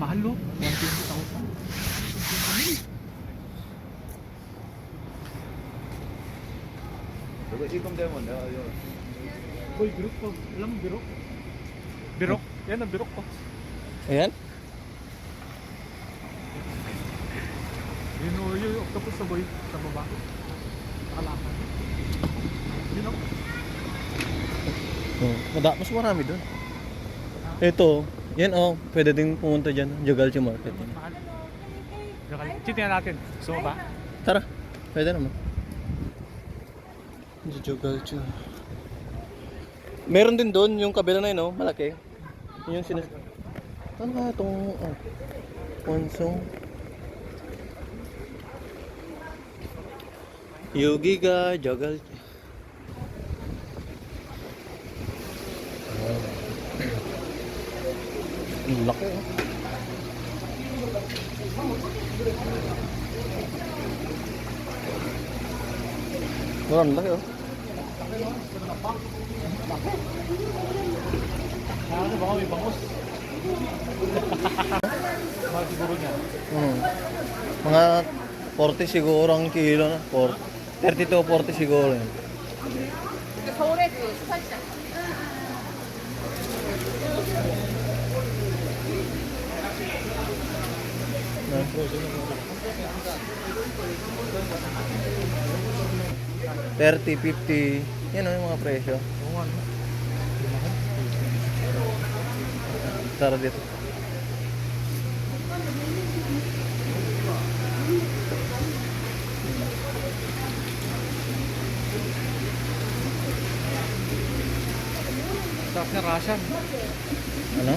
Mahal lo. 120,000. Dapat ikom demo na. Uy, birok ko. Alam, birok. Birok? Yan, ang birok ko. Ayan? Yun o, yun, octopus sa boy. Sa baba. Nakalakan. Yun o. Oh, oh mas marami doon. Ito, yan oh, pwede din pumunta dyan, Jogalchi Market. Yan. Mahal. Chitingnan natin. Gusto mo ba? Tara, pwede naman. Jogalchi. Meron din doon yung kabila na yun, oh, malaki. Yun yung sinas... Ano nga itong... Oh, Ponsong... Yogiga Jogalchi. Ang laki eh. Mga 40 siguro ang kilo na. 40. 32, 40 siguro 시장 Na. 30, 50. Yan o yung mga presyo. Tara dito. Sarap niya Russian. Ano?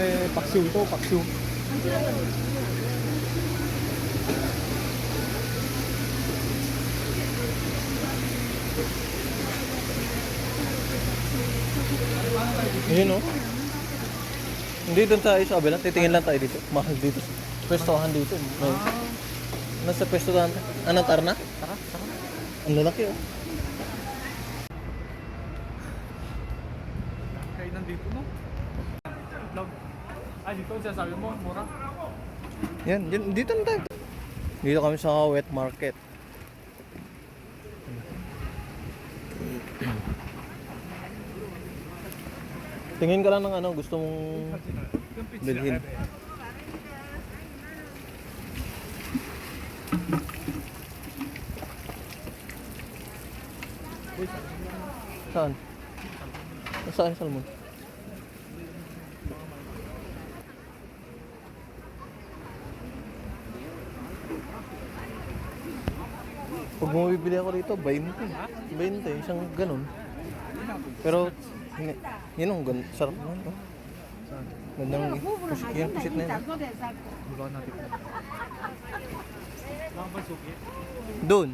Eh, paksiw to, paksiw. Ayun o. Hindi doon tayo sa kabila. Titingin lang tayo dito. Mahal dito. Pwestohan dito. May, nasa pwestohan. Ano, tara na? Tara, tara. Ang lalaki oh. Kaya nandito no? Vlog. Ay, dito ang sinasabi mo, mura. Yan, yan, dito na tayo. Dito kami sa wet market. Tingin ka lang ng ano, gusto mong bilhin. Saan? Saan salmon? Pag bumibili ako rito, 20. 20, isang ganun. Pero, yun ang gan sarap naman. Oh. Gandang pusit, yan, pusit na yun. Natin? Doon.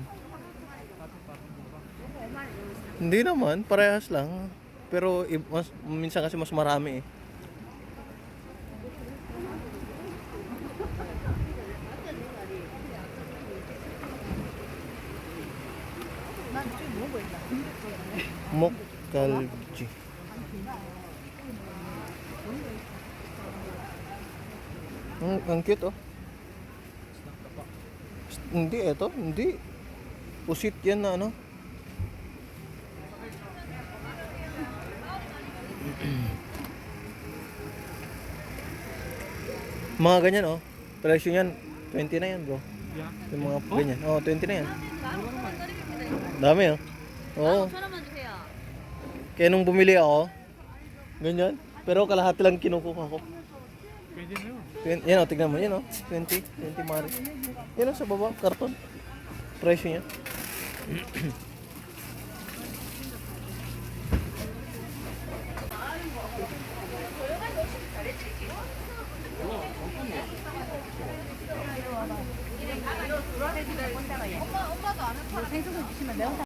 Hindi naman, parehas lang. Pero mas, minsan kasi mas marami eh. Mokkalji. Ang, ang cute oh. Hindi, eto, hindi. Pusit yan na ano. mga ganyan oh. Presyo niyan, 20 na yan bro. Yeah. Yung mga ganyan. Oh, 20 na yan. Dami oh. Oo. 5,000원 주세요. Kaya nung bumili ako, ganyan. Pero kalahati lang kinukuha ko. Pwede na yun. Twen- Yan o, tignan mo. Yan o, 20, 20 mari. Yan o, sa baba, karton. Presyo niya. 생수도 주시면 매운탕